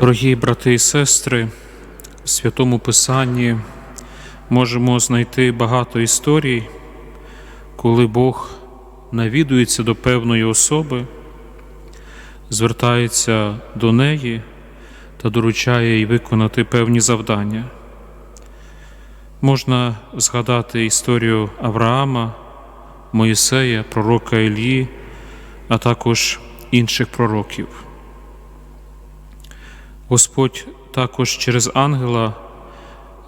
Дорогі брати і сестри, в святому Писанні можемо знайти багато історій, коли Бог навідується до певної особи, звертається до неї та доручає їй виконати певні завдання. Можна згадати історію Авраама, Моїсея, пророка Ілії, а також інших пророків. Господь також через ангела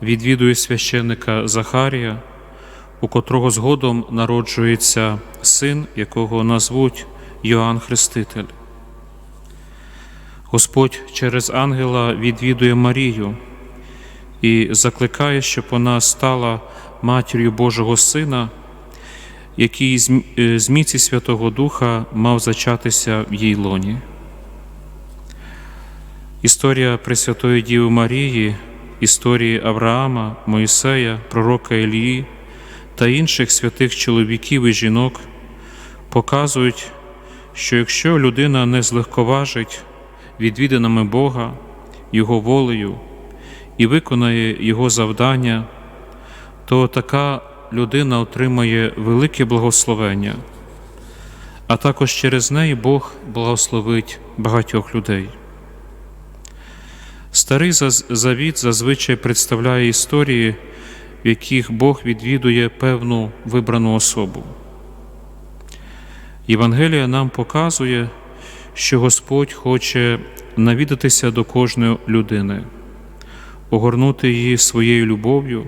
відвідує священника Захарія, у котрого згодом народжується син, якого назвуть Йоанн Хреститель. Господь через ангела відвідує Марію і закликає, щоб вона стала матір'ю Божого Сина, який з міці Святого Духа мав зачатися в їй лоні. Історія Пресвятої Діви Марії, історії Авраама, Моїсея, пророка Елії та інших святих чоловіків і жінок показують, що якщо людина не злегковажить відвіданими Бога, Його волею і виконає Його завдання, то така людина отримає велике благословення, а також через неї Бог благословить багатьох людей. Старий завіт зазвичай представляє історії, в яких Бог відвідує певну вибрану особу. Євангелія нам показує, що Господь хоче навідатися до кожної людини, огорнути її своєю любов'ю.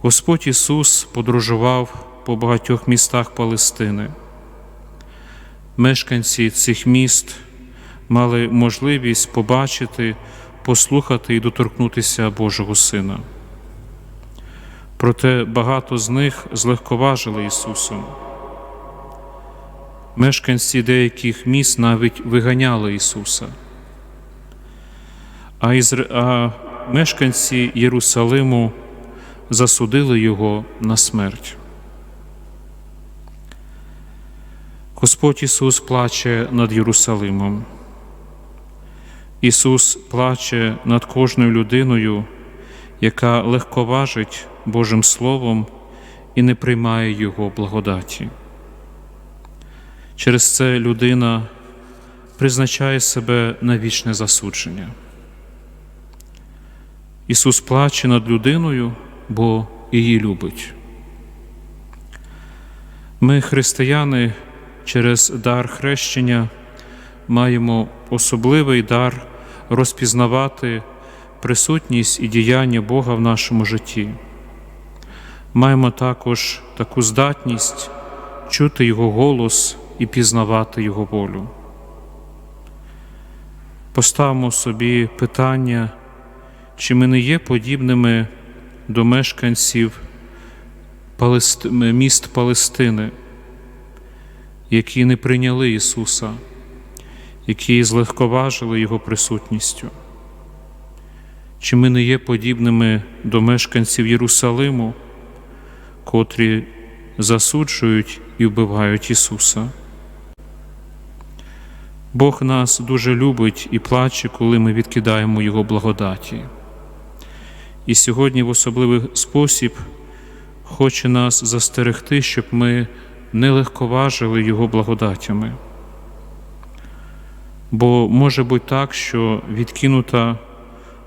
Господь Ісус подорожував по багатьох містах Палестини. Мешканці цих міст мали можливість побачити, послухати і доторкнутися Божого Сина. Проте багато з них злегковажили Ісусом. Мешканці деяких міст навіть виганяли Ісуса, а, ізр... а мешканці Єрусалиму засудили Його на смерть. Господь Ісус плаче над Єрусалимом. Ісус плаче над кожною людиною, яка легковажить Божим Словом і не приймає Його благодаті. Через це людина призначає себе на вічне засудження. Ісус плаче над людиною, бо її любить. Ми, християни, через дар хрещення маємо особливий дар розпізнавати присутність і діяння Бога в нашому житті. Маємо також таку здатність чути Його голос і пізнавати Його волю. Поставимо собі питання, чи ми не є подібними до мешканців міст Палестини, які не прийняли Ісуса які злегковажили Його присутністю. Чи ми не є подібними до мешканців Єрусалиму, котрі засуджують і вбивають Ісуса? Бог нас дуже любить і плаче, коли ми відкидаємо Його благодаті. І сьогодні в особливий спосіб хоче нас застерегти, щоб ми не легковажили Його благодатями бо може бути так, що відкинута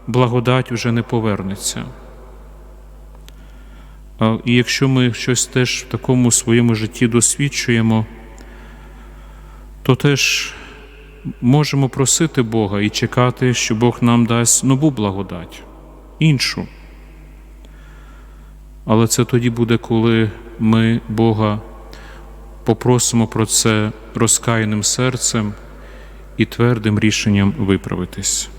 благодать вже не повернеться. І якщо ми щось теж в такому своєму житті досвідчуємо, то теж можемо просити Бога і чекати, що Бог нам дасть нову благодать, іншу. Але це тоді буде, коли ми Бога попросимо про це розкаяним серцем і твердим рішенням виправитись.